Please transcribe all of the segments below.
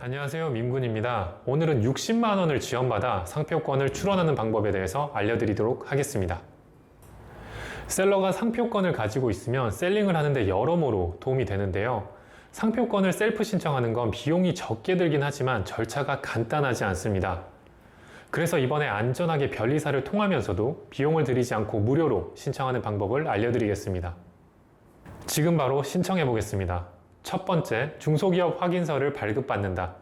안녕하세요 민군입니다. 오늘은 60만원을 지원받아 상표권을 출원하는 방법에 대해서 알려드리도록 하겠습니다. 셀러가 상표권을 가지고 있으면 셀링을 하는데 여러모로 도움이 되는데요. 상표권을 셀프 신청하는 건 비용이 적게 들긴 하지만 절차가 간단하지 않습니다. 그래서 이번에 안전하게 변리사를 통하면서도 비용을 들이지 않고 무료로 신청하는 방법을 알려드리겠습니다. 지금 바로 신청해 보겠습니다 첫 번째, 중소기업 확인서를 발급받는다.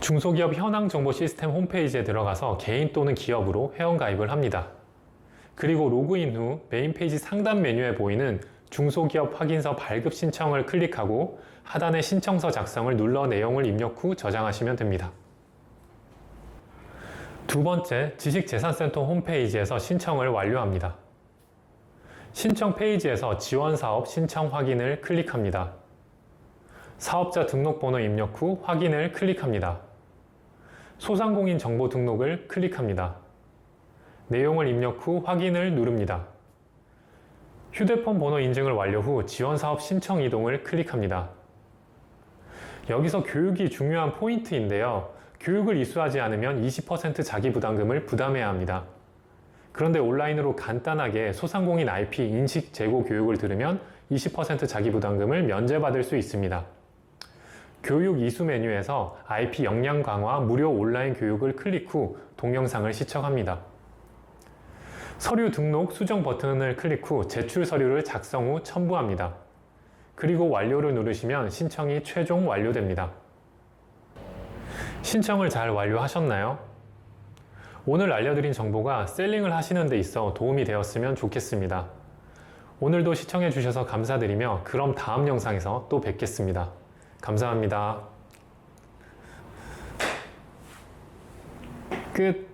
중소기업 현황 정보 시스템 홈페이지에 들어가서 개인 또는 기업으로 회원가입을 합니다. 그리고 로그인 후 메인 페이지 상단 메뉴에 보이는 중소기업 확인서 발급 신청을 클릭하고 하단에 신청서 작성을 눌러 내용을 입력 후 저장하시면 됩니다. 두 번째, 지식재산센터 홈페이지에서 신청을 완료합니다. 신청 페이지에서 지원 사업 신청 확인을 클릭합니다. 사업자 등록번호 입력 후 확인을 클릭합니다. 소상공인 정보 등록을 클릭합니다. 내용을 입력 후 확인을 누릅니다. 휴대폰 번호 인증을 완료 후 지원 사업 신청 이동을 클릭합니다. 여기서 교육이 중요한 포인트인데요. 교육을 이수하지 않으면 20% 자기 부담금을 부담해야 합니다. 그런데 온라인으로 간단하게 소상공인 IP 인식 재고 교육을 들으면 20% 자기 부담금을 면제받을 수 있습니다. 교육 이수 메뉴에서 IP 역량 강화 무료 온라인 교육을 클릭 후 동영상을 시청합니다. 서류 등록 수정 버튼을 클릭 후 제출 서류를 작성 후 첨부합니다. 그리고 완료를 누르시면 신청이 최종 완료됩니다. 신청을 잘 완료하셨나요? 오늘 알려드린 정보가 셀링을 하시는 데 있어 도움이 되었으면 좋겠습니다. 오늘도 시청해 주셔서 감사드리며 그럼 다음 영상에서 또 뵙겠습니다. 감사합니다. 끝.